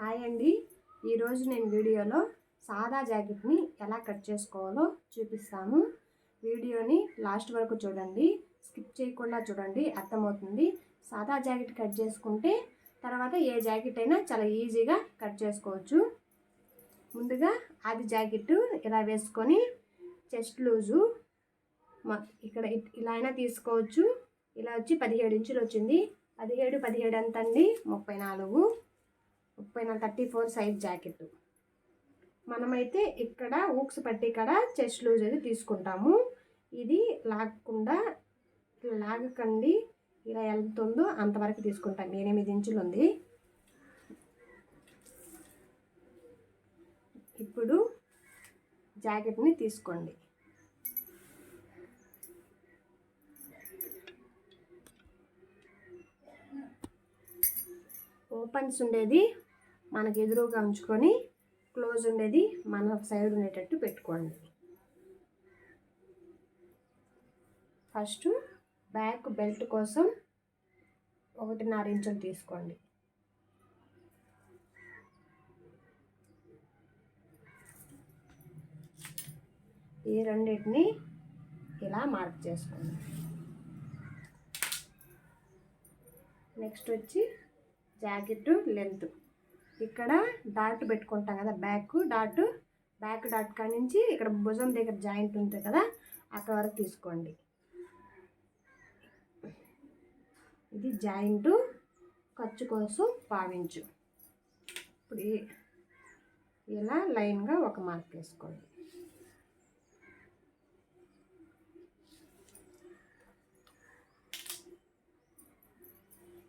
Hi అండి. ఈరోజు నేను వీడియోలో సాదా జాకెట్ని ఎలా కట్ చేసుకోవాలో చూపిస్తాను వీడియోని లాస్ట్ వరకు చూడండి. స్కిప్ చేయకుండా చూడండి అర్థమవుతుంది. సాదా జాకెట్ కట్ చేసుకుంటే తర్వాత ఏ జాకెట్ అయినా చాలా ఈజీగా కట్ చేసుకోవచ్చు. ముందుగా అది జాకెట్ ఇలా వేసుకొని చెస్ట్ లూజు ఇక్కడ ఇలా అయినా తీసుకోవచ్చు. ఇలా వచ్చి పదిహేడు ఇంచులు వచ్చింది. పదిహేడు పదిహేడు ఎంత అండి ముప్పై నాలుగు. ముప్పై థర్టీ ఫోర్ సైజ్ జాకెట్. మనమైతే ఇక్కడ ఊక్స్ పట్టి ఇక్కడ చెస్ట్ లూజ్ అది తీసుకుంటాము. ఇది లాగకుండా ఇట్లా లాగకండి. ఇలా వెళ్తుందో అంతవరకు తీసుకుంటాం. ఎనిమిది ఇంచులు ఉంది. ఇప్పుడు జాకెట్ని తీసుకోండి. ఓపెన్స్ ఉండేది మనకు ఎదురుగా ఉంచుకొని క్లోజ్ ఉండేది మన సైడ్ ఉండేటట్టు పెట్టుకోండి. ఫస్ట్ బ్యాక్ బెల్ట్ కోసం ఒకటిన్నర ఇంచులు తీసుకోండి. ఈ రెండింటిని ఇలా మార్క్ చేసుకోండి. నెక్స్ట్ వచ్చి జాకెట్ లెంత్. ఇక్కడ డాట్ పెట్టుకుంటాం కదా బ్యాక్ డాట్. బ్యాక్ డాట్ కాడి నుంచి ఇక్కడ భుజం దగ్గర జాయింట్ ఉంటుంది కదా అక్కడ వరకు తీసుకోండి. ఇది జాయింట్ ఖర్చు కోసం పావించు. ఇప్పుడు ఇలా లైన్గా ఒక మార్క్ వేసుకోండి.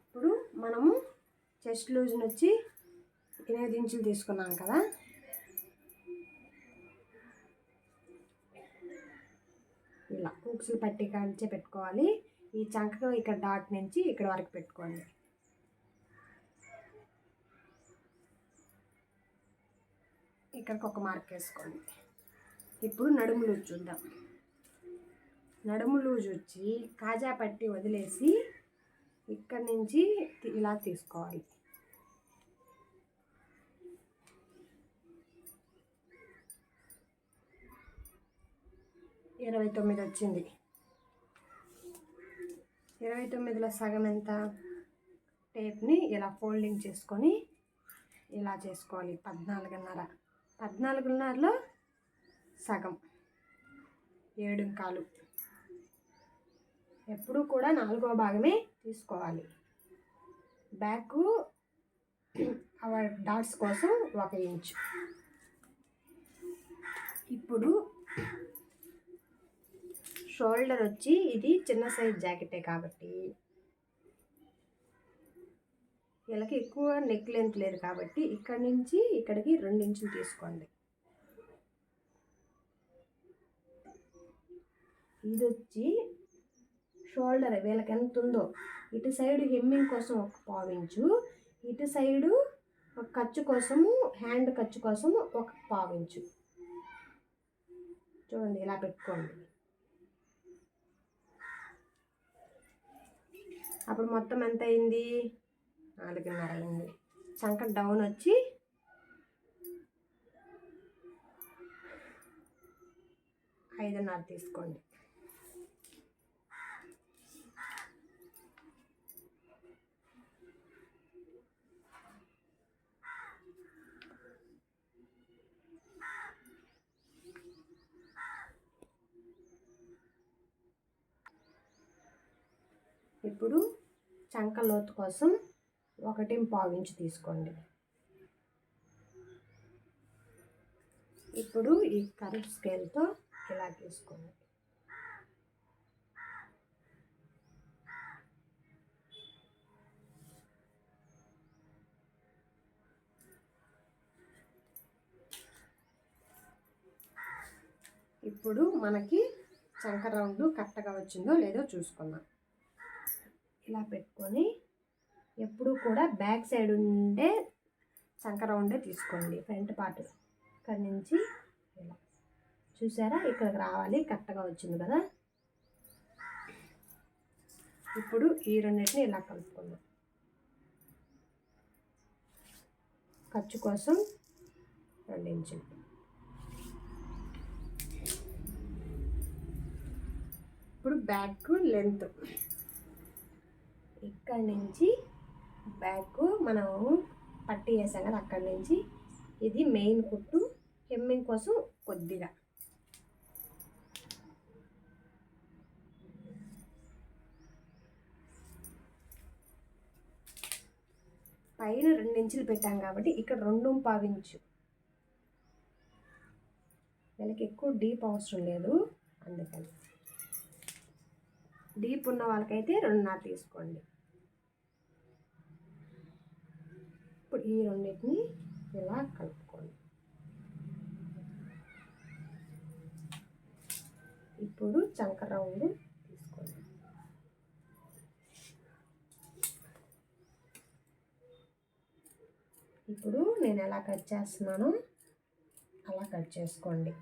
ఇప్పుడు మనము చెస్ట్ లూజ్ని వచ్చి ఎనిమిది ఇంచులు తీసుకున్నాం కదా. ఇలా ఉక్సులు పట్టి కాల్చే పెట్టుకోవాలి. ఈ చంకగా ఇక్కడ డాట్ నుంచి ఇక్కడ వరకు పెట్టుకోండి. ఇక్కడికి ఒక మార్క్ వేసుకోండి. ఇప్పుడు నడుము లూజ్ చూద్దాం. నడుము లూజ్ వచ్చి కాజా పట్టి వదిలేసి ఇక్కడి నుంచి ఇలా తీసుకోవాలి. ఇరవై తొమ్మిది వచ్చింది ఇరవై తొమ్మిదిలో సగం ఎంత? టేప్ని ఇలా ఫోల్డింగ్ చేసుకొని ఇలా చేసుకోవాలి. పద్నాలుగున్నర. పద్నాలుగున్నరలో సగం. ఏడు కాలు. ఎప్పుడూ కూడా నాలుగో భాగమే తీసుకోవాలి. బ్యాక్ డాట్స్ కోసం ఒక ఇంచు. ఇప్పుడు షోల్డర్ వచ్చి ఇది చిన్న సైజ్ జాకెటే కాబట్టి. వీళ్ళకి ఎక్కువ నెక్ లెంత్ లేదు కాబట్టి ఇక్కడి నుంచి ఇక్కడికి రెండు ఇంచులు తీసుకోండి. ఇది వచ్చి షోల్డర్ వీళ్ళకి ఎంత ఉందో. ఇటు సైడ్ హెమ్మింగ్ కోసం ఒక పావించు ఇటు సైడు ఒక ఖర్చు కోసము హ్యాండ్ ఖర్చు కోసము ఒక పావించు చూడండి ఇలా పెట్టుకోండి. అప్పుడు మొత్తం ఎంత అయింది? నాలుగున్నర అయింది. చంక డౌన్ వచ్చి ఐదున్నర తీసుకోండి. ఇప్పుడు చంక లోతు కోసం ఒకటి పావించి తీసుకోండి. ఇప్పుడు ఈ కరెక్ట్ స్కేల్తో ఇలా తీసుకోండి. ఇప్పుడు మనకి చంక రౌండ్ కరెక్ట్గా వచ్చిందో లేదో చూసుకుందాం. ఇలా పెట్టుకొని ఎప్పుడు కూడా బ్యాక్ సైడ్ ఉండే సంకర ఉండే తీసుకోండి ఫ్రంట్ పార్ట్ ఇక్కడ నుంచి ఇలా. చూసారా? ఇక్కడికి రావాలి కరెక్ట్గా వచ్చింది కదా? ఇప్పుడు ఈ రెండింటిని ఇలా కలుపుకుందాం. ఖర్చు కోసం రెండు ఇంచులు ఇప్పుడు బ్యాక్ లెంత్. ఇక్కడ నుంచి బ్యాక్ మనం పట్టి వేసాం కదా అక్కడి నుంచి. ఇది మెయిన్ కుట్టు హెమ్మింగ్ కోసం కొద్దిగా. పైన రెండు ఇంచులు పెట్టాం కాబట్టి ఇక్కడ రెండు పావించు వీళ్ళకి ఎక్కువ డీప్ అవసరం లేదు అందుకని. డీప్ ఉన్న వాళ్ళకైతే రెండున్నర తీసుకోండి. ఇప్పుడు ఈ రెండింటిని ఇలా కలుపుకోండి. ఇప్పుడు చంక రౌండ్ తీసుకోండి. ఇప్పుడు నేను ఎలా కట్ చేస్తున్నానో అలా కట్ చేసుకోండి.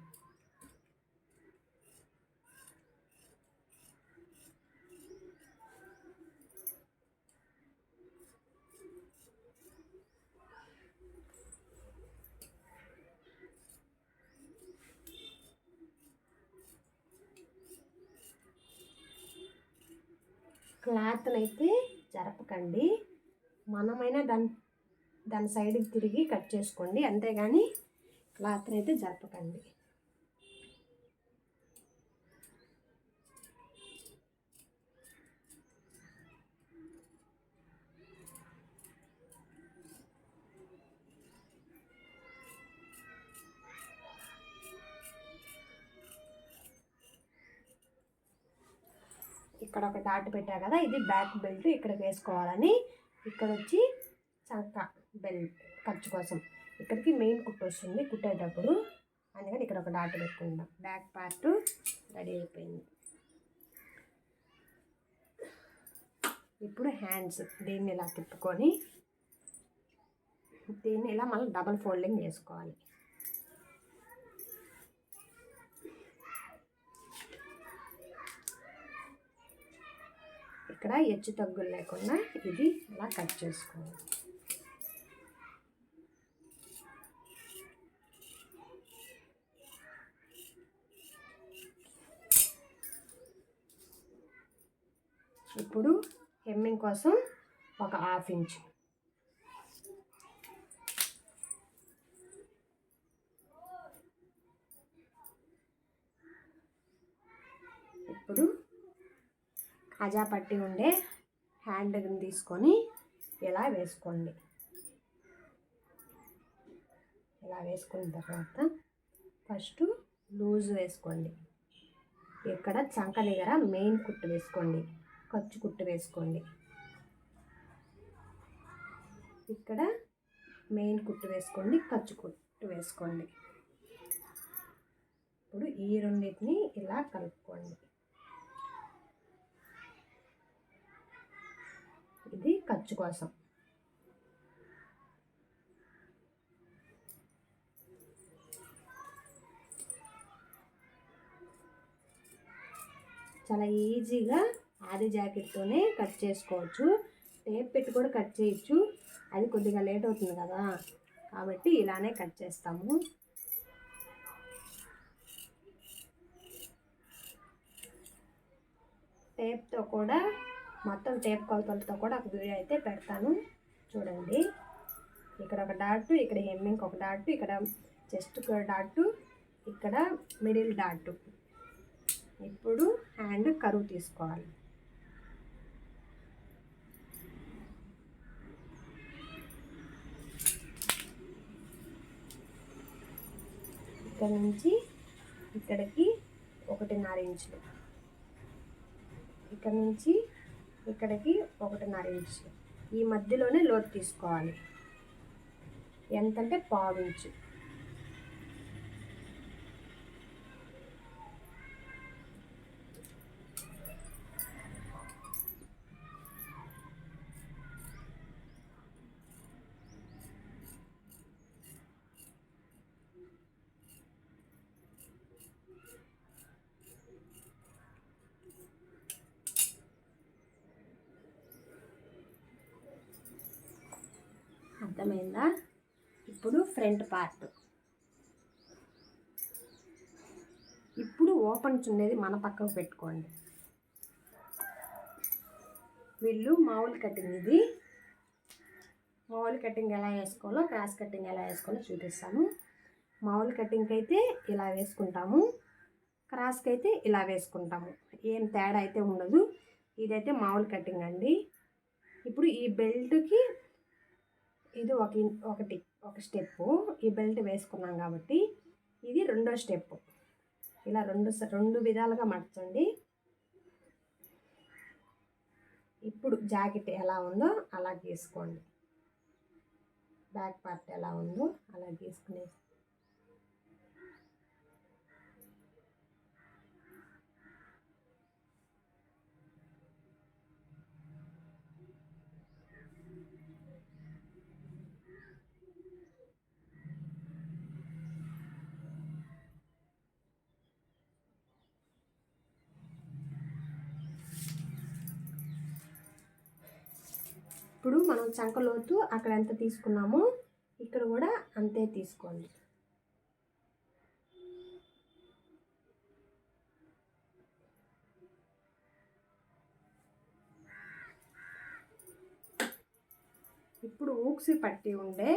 క్లాత్ని అయితే జరపకండి. మనమైనా దాని దాని సైడ్కి తిరిగి కట్ చేసుకోండి. అంతేగాని క్లాత్ని అయితే జరపకండి. ఇక్కడ ఒక డాట్ పెట్టా కదా ఇది బ్యాక్ బెల్ట్ ఇక్కడ వేసుకోవాలని. ఇక్కడ వచ్చి చంక బెల్ట్ ఖర్చు కోసం. ఇక్కడికి మెయిన్ కుట్టు వస్తుంది కుట్టేటప్పుడు. అందుకని ఇక్కడ ఒక డాట్ పెట్టుకుందాం. బ్యాక్ పార్ట్ రెడీ అయిపోయింది. ఇప్పుడు హ్యాండ్స్ దీన్ని ఇలా తిప్పుకొని దీన్ని ఇలా మళ్ళీ డబల్ ఫోల్డింగ్ వేసుకోవాలి ఇక్కడ హెచ్చు తగ్గులు లేకుండా ఇది ఇలా కట్ చేసుకోవాలి. ఇప్పుడు హెమ్మింగ్ కోసం ఒక హాఫ్ ఇంచ్. ఇప్పుడు అజాపట్టి ఉండే హ్యాండ్ని తీసుకొని ఇలా వేసుకోండి. ఇలా వేసుకున్న తర్వాత ఫస్ట్ లూజ్ వేసుకోండి. ఇక్కడ చంక దగ్గర మెయిన్ కుట్టు వేసుకోండి. ఖర్చు కుట్టు వేసుకోండి. ఇక్కడ మెయిన్ కుట్టు వేసుకోండి ఖర్చు కుట్టు వేసుకోండి. ఇప్పుడు ఈ రెండింటిని ఇలా కలుపుకోండి ఇది ఖర్చు కోసం. చాలా ఈజీగా ఆది జాకెట్తోనే కట్ చేసుకోవచ్చు. టేప్ పెట్టి కూడా కట్ చేయొచ్చు. అది కొద్దిగా లేట్ అవుతుంది కదా. కాబట్టి ఇలానే కట్ చేస్తాము. టేప్తో కూడా మొత్తం టేప్ కొలతలతో కూడా ఒక వీడియో అయితే పెడతాను. చూడండి. ఇక్కడ ఒక డాట్ ఇక్కడ హెమ్మింగ్ ఒక డాట్ ఇక్కడ చెస్ట్ డాట్ ఇక్కడ మిడిల్ డాట్. ఇప్పుడు హ్యాండ్ కరువు తీసుకోవాలి. ఇక్కడ నుంచి ఇక్కడికి ఒకటిన్నర ఇంచులు. ఇక్కడ నుంచి ఇక్కడికి ఒకటిన్నర ఇంచు. ఈ మధ్యలోనే లోతు తీసుకోవాలి. ఎంతంటే పావు ఇంచు. అర్థమైందా? ఇప్పుడు ఫ్రంట్ పార్ట్. ఇప్పుడు ఓపెన్ చున్నది మన పక్కకు పెట్టుకోండి. వీళ్ళు మామూలు కటింగ్ ఇది. మామూలు కటింగ్ ఎలా వేసుకోవాలో క్రాస్ కటింగ్ ఎలా వేసుకోవాలో చూపిస్తాను మామూలు కటింగ్కి అయితే ఇలా వేసుకుంటాము. క్రాస్కి అయితే ఇలా వేసుకుంటాము. ఏం తేడా అయితే ఉండదు. ఇదైతే మామూలు కటింగ్ అండి. ఇప్పుడు ఈ బెల్ట్కి ఇది ఒక ఒకటి ఒక స్టెప్పు. ఈ బెల్ట్ వేసుకున్నాం కాబట్టి ఇది రెండో స్టెప్ ఇలా రెండు స- రెండు విధాలుగా మడచండి ఇప్పుడు జాకెట్ ఎలా ఉందో అలా గీసుకోండి. బ్యాక్ పార్ట్ ఎలా ఉందో అలా గీసుకునేసి ఇప్పుడు మనం చంకలోతు అక్కడ ఎంత తీసుకున్నామో ఇక్కడ కూడా అంతే తీసుకోండి. ఇప్పుడు ఊక్సి పట్టి ఉండే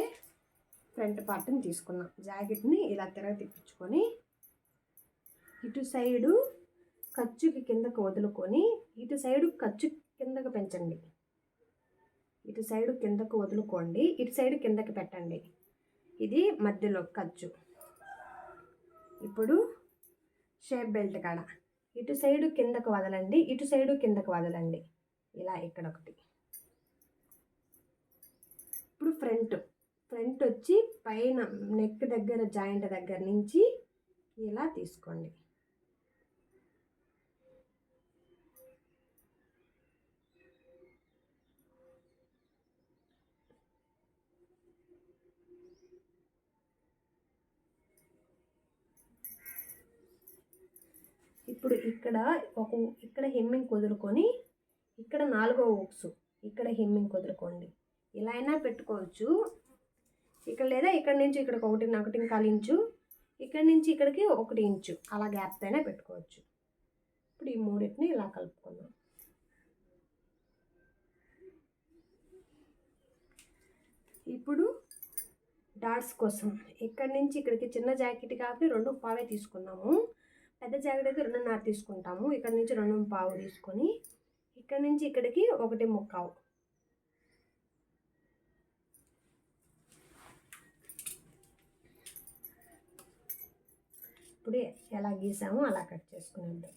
ఫ్రంట్ పార్ట్ని తీసుకున్నాం. జాకెట్ని ఇలా తిరగ తిప్పించుకొని ఇటు సైడు ఖర్చుకి కిందకు వదులుకొని ఇటు సైడు ఖర్చు కిందకు పెంచండి. ఇటు సైడు కిందకు వదులుకోండి. ఇటు సైడు కిందకి పెట్టండి. ఇది మధ్యలో ఖర్చు ఇప్పుడు షేప్ బెల్ట్ కాడ. ఇటు సైడు కిందకు వదలండి. ఇటు సైడు కిందకు వదలండి. ఇలా ఇక్కడ ఒకటి. ఇప్పుడు ఫ్రంట్. ఫ్రంట్ వచ్చి పైన నెక్ దగ్గర జాయింట్ దగ్గర నుంచి ఇలా తీసుకోండి. ఇప్పుడు ఇక్కడ ఒక ఇక్కడ హెమ్మింగ్ కుదురుకొని ఇక్కడ నాలుగో ఉక్సు ఇక్కడ హెమ్మింగ్ కుదురుకోండి. ఇలా అయినా పెట్టుకోవచ్చు. ఇక్కడ లేదా ఇక్కడ నుంచి ఇక్కడికి ఒకటి ఒకటి కాలు ఇంచు ఇక్కడ నుంచి ఇక్కడికి ఒకటి ఇంచు అలా గ్యాప్ అయినా పెట్టుకోవచ్చు. ఇప్పుడు ఈ మూడింటిని ఇలా కలుపుకుందాం. ఇప్పుడు డాట్స్ కోసం ఇక్కడ నుంచి ఇక్కడికి చిన్న జాకెట్ కాబట్టి రెండు పావే తీసుకున్నాము. పెద్ద జాకెట్ అయితే రెండున్నర తీసుకుంటాము. ఇక్కడ నుంచి రెండు పావు తీసుకొని ఇక్కడ నుంచి ఇక్కడికి ఒకటి ముక్కావు ఇప్పుడు ఎలా గీసామో అలా కట్ చేసుకునేద్దాం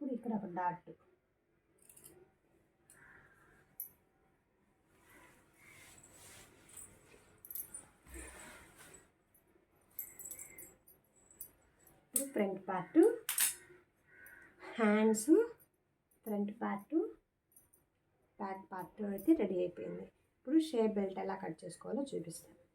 ఇప్పుడు ఇక్కడ ఒక డాట్ ఇప్పుడు front part hands front part back part అయితే రెడీ అయిపోయింది. ఇప్పుడు షేప్ బెల్ట్ ఎలా కట్ చేసుకోవాలో చూపిస్తాను.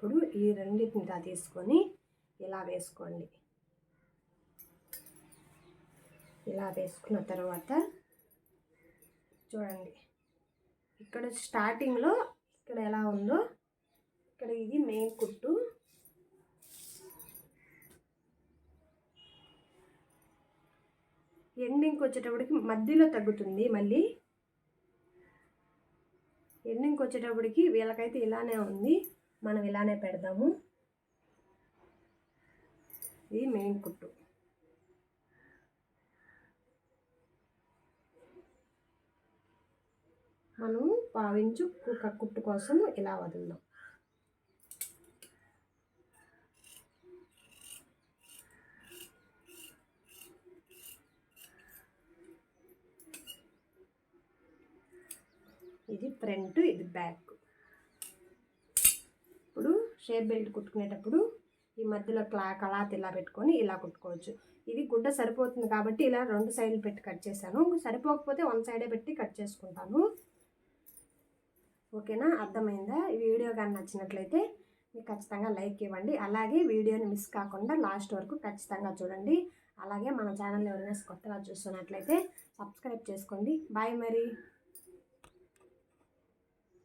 ఇప్పుడు ఈ రెండింటిని ఇలా తీసుకొని ఇలా వేసుకోండి. ఇలా వేసుకున్న తర్వాత చూడండి. ఇక్కడ స్టార్టింగ్లో ఇక్కడ ఎలా ఉందో ఇక్కడ ఇది మెయిన్ కుట్టు. ఎండింగ్కి వచ్చేటప్పటికి మధ్యలో తగ్గుతుంది మళ్ళీ. ఎండింగ్కి వచ్చేటప్పటికి వీళ్ళకైతే ఇలానే ఉంది. మనం ఇలానే పెడదాము. ఇది మెయిన్ కుట్టు. మనం పావించు కుక్క కుట్టు కోసం ఇలా వదులుదాం. ఇది ఫ్రంట్ ఇది బ్యాక్. షేప్ బెల్ట్ కుట్టుకునేటప్పుడు ఈ మధ్యలో క్లా క్లాత్ ఇలా పెట్టుకొని ఇలా కుట్టుకోవచ్చు. ఇది గుడ్డ సరిపోతుంది కాబట్టి ఇలా రెండు సైడ్లు పెట్టి కట్ చేశాను. సరిపోకపోతే వన్ సైడే పెట్టి కట్ చేసుకుంటాను. ఓకేనా? అర్థమైందా? ఈ వీడియో కానీ నచ్చినట్లయితే మీకు ఖచ్చితంగా లైక్ ఇవ్వండి. అలాగే వీడియోని మిస్ కాకుండా లాస్ట్ వరకు ఖచ్చితంగా చూడండి. అలాగే మన ఛానల్ ఎవరైనా కొత్తగా చూస్తున్నట్లయితే సబ్స్క్రైబ్ చేసుకోండి. బాయ్ మరి.